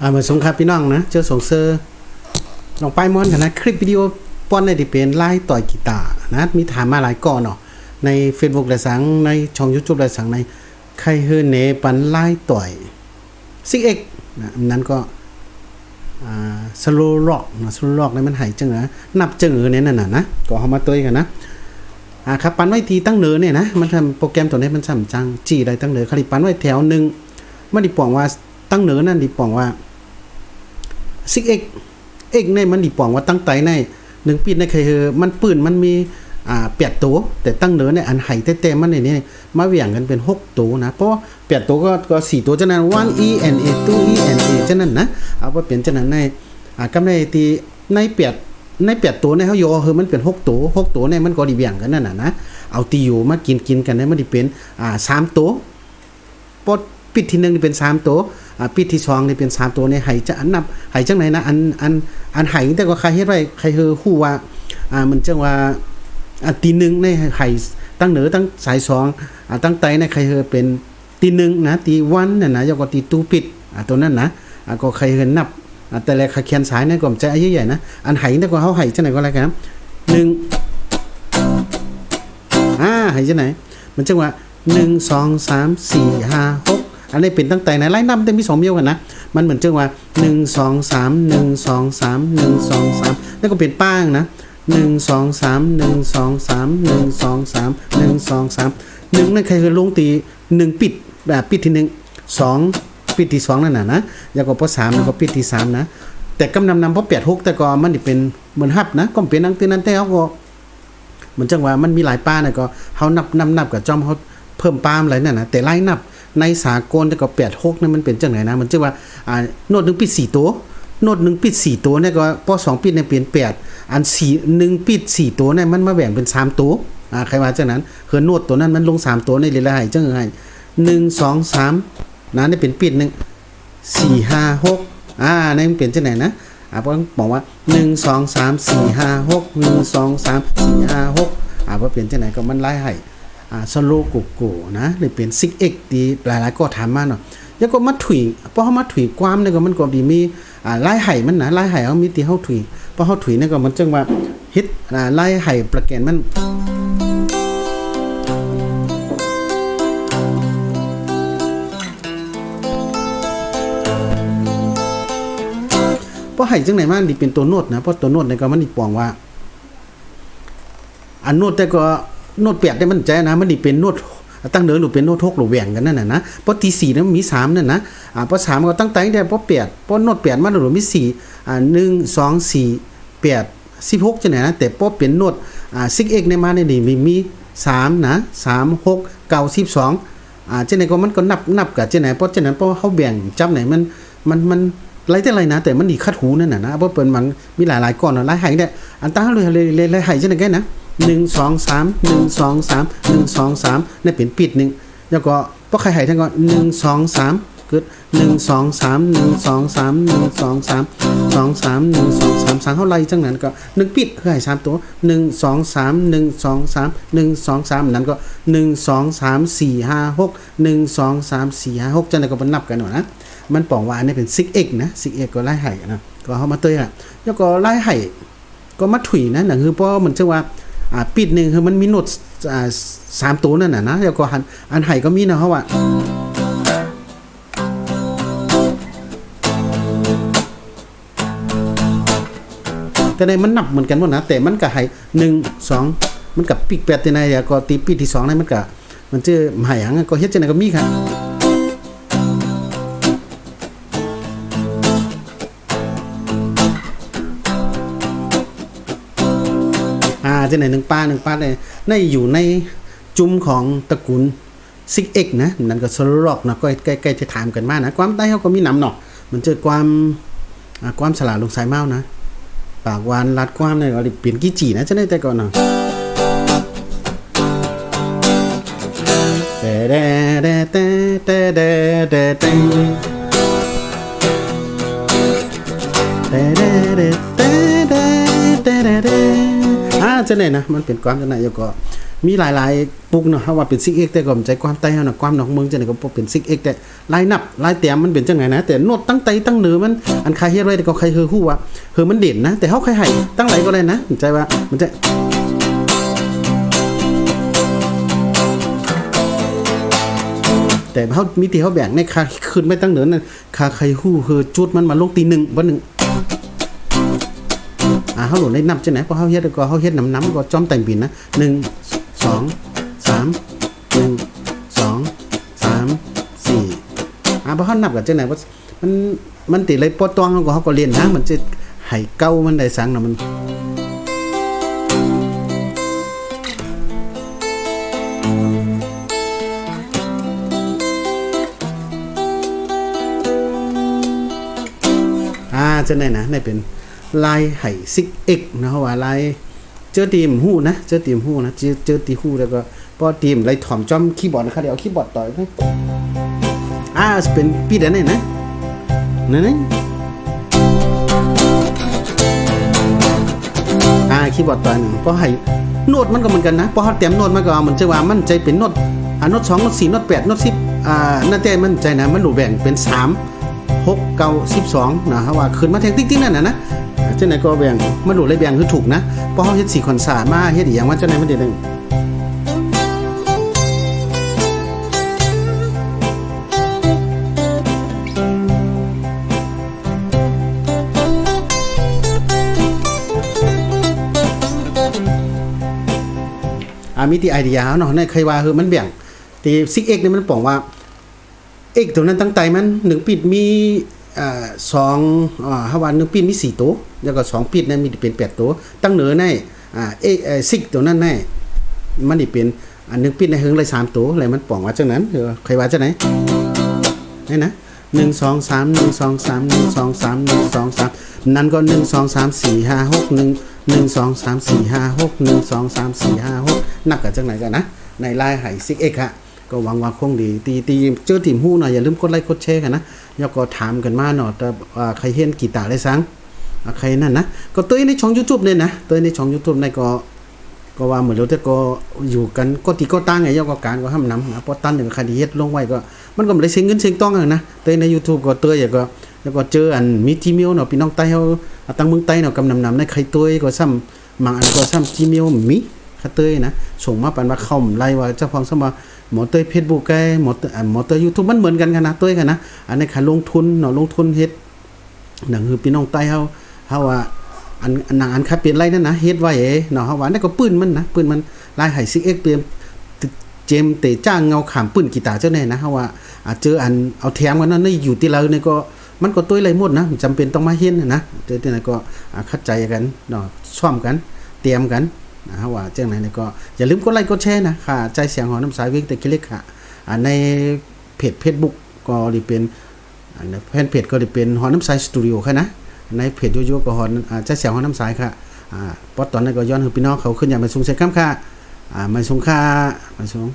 อ่าเหมือนสงครับพี่น้องนะเจอส่งเซอร์ลองไปมอนกันนะคลิปวิดีโอป้อนในที่เป็นไล่ต่อยกีตาร์นะมีถามมาหลายก่อนเนาะใน Facebook และสังในช่อง YouTube แลสังในใครเฮอเนปันไล่ต่อยซิกเอ็กนะนั้นก็อ่าสโลร็อกนะสโลร็อกนี่มันหายจังนะนับจังเออเนี่ยนั่นน่ะนะก็เอามาตัวกันนะอ่าครับปันไว้ทีตั้งเนือเนี่ยนะมันทำโปรแกรมตัวนี้มันสั่งจังจีได้ตั้งเนือคลิปันไว้แถวหนึ่งไมันดิปองว่าตั้งเนือนั่นดิปองว่า ซิกเอ็กเอ็กในมันดิปองว่าตั้งไตในหนึ่งปีในเคยเฮอมันปืนมันมีอ่าแปดตัว แต่ตั้งเหนือเนี่ยอันไห้เต้ๆมันในนี้มาเหวี่ยงกันเป็นหกตัวนะ เพราะแปดตัวก็ก็สี่ตัวฉะนั้น one e n a two e n a ฉะนั้นนะเอาว่าเปลี่ยนฉะนั้นในอ่ากำในตีในแปดในแปดตัวในเขาโยคือมันเป็นหกตัวหกตัวเนี่ยมันก็ดีเบี่ยงกันนั่นน่ะนะเอาตีอยู่มากินกินกันเนี่ยมันดิเป็นอ่าสามตัวปดปิดที่หนึ่งเป็นสามตัว ปิดที่สองนี่เป็นสามตัวในไหจะอันนับไหจังไหนนะอันอันอันไหแต่ก็ใครเฮ็ดไว้ใครคือฮู้ว่าอ่ามันจังว่าอ่าตีหนึ่งในไหตั้งเหนือตั้งสายสองอ่าตั้งไตในใครคือเป็นตีหนึ่งนะตีวันน่ะนะยกว่าตีตู้ปิดอ่าตัวนั้นนะอ่าก็ใครคือนับอะแต่แรกขาเขียนสายนี่ยก็ใจใหญ่ๆนะอันไหเนี่ก็เขาไหจังไหนก็อะไรกันนะหนึ่งอ่าไหจังไหนมันจังว่าหนึ่งสองสามสี่ห้าห อันนี้เป็นตั้งแต่ไหนไล่นับแต่มีสองเมียวกันนะ มันเหมือนจังว่าหนึ่งสองสามหนึ่งสองสามหนึ่งสองสามแล้วก็เป็นป้างนะหนึ่งสองสามหนึ่งสองสามหนึ่งสองสามหนึ่งสองสามหนึ่งนั่นใครคือลงตีหนึ่งปิดแบบปิดที่หนึ่งสองปิดที่สองนั่นน่ะนะแล้วก็พอสามแล้วก็ปิดที่สามนะ แต่กำนำนำพอแปดหกแต่ก็มันเป็นเหมือนฮับนะก็เป็นนังตีนั้นแต่เขาก็เหมือนจังว่ามันมีหลายป้าเนี่ยก็เขานับนับนับกับจอมเขาเพิ่มป้ามอะไรนั่นนะแต่ไล่นับ ในสากลแต่ก็แปดหกนั่นมันเป็นจังไหนนะ มันจะว่าอ่าโน้ตหนึ่งปิดสี่ตัวโน้ตหนึ่งปิดสี่ตัวเนี่ยก็พอสองปิดเนี่ยเปลี่ยนแปดอันสี่หนึ่งปิดสี่ตัวเนี่ยมันมาแบ่งเป็นสามตัวอ่าใครว่าจังนั้นคือโน้ตตัวนั้นมันลงสามตัวในเรไรจังไงหนึ่งสองสามนะนี่เป็นปิดหนึ่งสี่ห้าหกอ่าในมันเปลี่ยนจังไหนนะอ่าเพราะบอกว่าหนึ่งสองสามสี่ห้าหกหนึ่งสองสามสี่ห้าหกอ่าพอเปลี่ยนจังไหนก็มันไล่ให้ สโลกุกูนะหรือเป็นซิกเอ็กดีหลายๆก็ถามมาเนาะแล้วก็มาถุยเพราะเขามาถุยความเนี่ยก็มันก็ดีมีอ่าไล่ไห่มันนะไล่ไห่เขามีตีเขาถุยเพราะเขาถุยเนี่ยก็มันจังว่าฮิตอ่าไล่ไห่ประแกนมันเพราะไห้จังไหนมันดิเป็นตัวโนดนะเพราะตัวโนดเนี่ยก็มันดิปองว่า อันโนดแต่ก็ โนดเปียกได้มันใจนะมันดิเป็นโนดตั้งเดินหรือเป็นโนดทกหรือแหว่งกันนั่นน่ะนะเพราะตีสี่นั้นมีสามนั่นนะอ่าเพราะสามก็ตั้งใจได้เพราะเปียดเพราะโนดเปียดมันหรือมีสี่อ่าหนึ่งสองสี่เปียดสิบหกจังไหนนะแต่เพราะเป็นโนดอ่าซิกเอ็กในมาในนี่มีมีสามนะสามหกเก้าสิบสองอ่าจังไหนก็มันก็นับนับกับจังไหนเพราะเจังนั้นเพราะเขาแบ่งจับไหนมันมันมันไรแต่ไรนะ แต่มันดีคัดหูนั่นน่ะนะเพราะเป็นมันมีหลายๆก้อนเนาะหลายไหเนี่ยอันตั้งเลยเลยเลยเลยไหจังไหนแกนะ 1 2 3 1 2 3 1 2 3นั่นเป็นปิดหนึ่งแล้วก็พอใครหายทั้งก่อน1 2 3กึด1 2 3 1 2 3 1 2 3 2 3 1 2 3 3เท่าไรจังนั้นก็1ปิดคือหาย3ตัว 1 2 3 1 2 3 1 2 3 นั้นก็ 1 2 3 4 5 6 1 2 3 4 5 6จังนั้นก็มันนับกันหน่อยนะมันปองว่าอันนี้เป็น 6x นะ 6x ก็ไล่ไห่นะก็เข้ามาเตยอะแล้วก็ไล่ไห่ก็มาถุยนะหนังคือเพราะมันชื่อว่า อ่าปิดหนึ่งคือมันมีโนดอ่าสามตัวนั่นน่ะนะแล้วก็หันอันไห่ก็มีนะเขาว่าแต่ในมันนับเหมือนกันหมดนะแต่มันก็ไห่หนึ่งสองมันกับปีกแปดที่ไหนแล้วก็ตีปีที่สองนั่นมันก็มันเจอไห่หังก็เฮ็ดจังไดก็มีครับ อ่าจังไหนหนึ่งป้าหนึ่งป้าเลยในอยู่ในจุมของตระกูลซิกเอ็กนะนั่นก็สลอกนะก็ใกล้ๆจะถามกันมากนะความใต้เขาก็มีน้ำหนอกมันเจอความความฉลาดลงสายเมานะปากวานรัดความเนี่ยก็เปลี่ยนกี่จีนะจะได้แต่ก่อนเนาะแต่แต่แต่แต่แต่แต่แต่แต่ จะไหนนะมันเป็นความจะไหนอยู่ก็มีหลายๆ ปุกเนาะเฮาว่าเป็น 6x แต่ก็มันใจความใต้เฮาน่ะความนอกเมืองจังได๋ก็บ่เป็น 6x แต่ลายนับลายแต้มมันเป็นจังไดนะแต่โนดตั้งไตตั้งเหนือมันอันใครเฮ็ดไว้แต่ก็ใครคือฮู้ว่าเฮือมันเด่นนะ แต่เฮาใครให้ตั้งไหลก็ได้นะใจว่ามันจะแต่เขามีที่เขาแบ่งในคาขึ้นไม่ตั้งเหนือนั่นคาใครฮู้เฮอจุดมันมาลงตีหนึ่งวันหนึ่ง อ่าเขาหลุดได้นับจังไหนพอเขาเฮ็ดก็เขาเฮ็ดน้ำน้ำก็จอมแต่งบินนะหนึ่งสองสามหนึ่งสองสามสี่อ่าพอเขานับกันจังไหนว่ามันมันติเลยปอตองเขาก็เขาก็เรียนนะมันจะให้เก้ามันได้สังนะมันอ่าจะไหนนะนี่เป็น ลายไห่ซิกเอ็กนะว่าลายเจอทีมหู้นะเจอทีมหู้นะเจอเจอตีหู้แล้วก็พอทีมไรถ่อมจอมคีย์บอร์ดนะคะเดี๋ยวคีย์บอร์ดต่อยนะอ่าเป็นปีเดนนี่นะนั่นนี่อ่าคีย์บอร์ดต่อยหนึ่งพราะให้โน้ตมันก็เหมือนกันนะพราะเขาเตรียมโน้ตมันก็มันจะว่ามันใจเป็นโน้ตอ่าโน้ตสองโน้ตสี่โน้ตแปดโน้ตสิบอ่านั่นแต่มันใจนะมันหนูแบ่งเป็นสามหกเก้าสิบสองนะฮะว่าขึ้นมาแทงติ๊กๆนั่นน่ะนะ จ้าไหนก็แบ่งมาดูเลยแบ่งคือถูกนะเพราะเขาเฮ็ดสี่คอนสามาเฮ็ดอีหยังว่าเจ้าไหนมันเด็ดหนึงอามีที่ไอเดียเนาะในเคยว่าคือมันแบ่งที่ซิกเอ็กนี่มันบอกว่าเอกตัวนั้นตั้งใจมันหนึ่งปิดมี อ่าสองอ่าฮาวาหนึ่งปิดมีสี่ตัวแล้วก็สองปิดนั้นมีเป็นแปดตัวตั้งเหนือในอ่าเอเอซิกตัวนั้นในมันนี่เป็นอันหนึ่งปิดในเฮงเลยสามตัวอะไรมันป่องว่าจังนั้นเออใครว่าจังไหนนี่นะหนึ่งสองสามหนึ่งสองสามหนึ่งสองสามหนึ่งสองสามนั่นก็หนึ่งสองสามสี่ห้าหกหนึ่งหนึ่งสองสามสี่ห้าหกหนึ่งสองสามสี่ห้าหกนักกันจังไหนกันนะในลายไห่ซิกเอกฮะก็หวังว่าคงดีตีตีเจอทีมหู้หน่อยอย่าลืมกดไลค์กดแชร์กันนะ แล้วก็ถามกันมาหน่อยแต่ใครเห็นกีตาร์ได้สังใครนั่นนะก็ตัวในช่อง YouTube เนี่ยนะตัวในช่อง YouTube ในก็ก็ว่าเหมือนเราแต่ก็อยู่กันก็ตีก็ตั้งไงยอก็การก็ห้ามนำนะเพราะตั้งหนอย่งคดีเฮ็ดลงไว้ก็ มันก็ไม่ได้เสียเงินเสียต้องอะนะตัวใน YouTube ก็ตัวอย่างก็แล้วก็เจออันมีจีเมลเนาะพี่น้องใต้เฮาตั้งเมืองใต้เนาะกำนำนำในใครตัวก็ซ้ำบางอันก็ซ้ำจีเมลมี คาเตยนะส่งมาปันว่าเข้าไล่ว่าเจ้าของสมาหมอเตยเฟซบุ๊กแกหมอเตยอ่าหมอเตยยูทูบมันเหมือนกันกันนะเตยกันนะอันนี้ค่ะลงทุนเนาะลงทุนเฮ็ดหนังคือพี่น้องใต้เฮาเฮาว่าอันอันหนังอันคับเปลี่ยนไรนั่นนะเฮ็ดไว้เอ๋เนาะเฮาว่านั่นก็ปืนมันนะปืนมันลายไห้ซิกเอ็กเปลี่ยนเจมเตจ้างเงาขามปืนกีตาร์เจ้าแน่นะเฮาว่าอาจเจออันเอาแถมกันนั่นนี่อยู่ที่เราเนี่ยก็มันก็ตัวไรหมดนะจำเป็นต้องมาเฮ็ดนะนะเดี๋ยวที่ไหนก็เข้าใจกันเนาะซ่อมกัน เตรียมกัน นะฮะว่าเจ้งไหนเนี่ยก็อย่าลืมกดไลค์กดแชร์นะค่ะ ใจเสียงหอน้ำสายวิ่งแต่คิเล็กค่ะในเพจเฟซบุ๊กก็จะเป็นในแฟนเพจก็จะเป็นหอน้ำสายสตูดิโอค่ะนะในเพจโยโย่ก็หอนใจเสียงหอน้ำสายค่ะอ่าปอตอนนั้นก็ย้อนคือพี่น้องเขาขึ้นอย่างมาส่งเสียงคำค่ะอ่ามาส่งค่ามาส่ง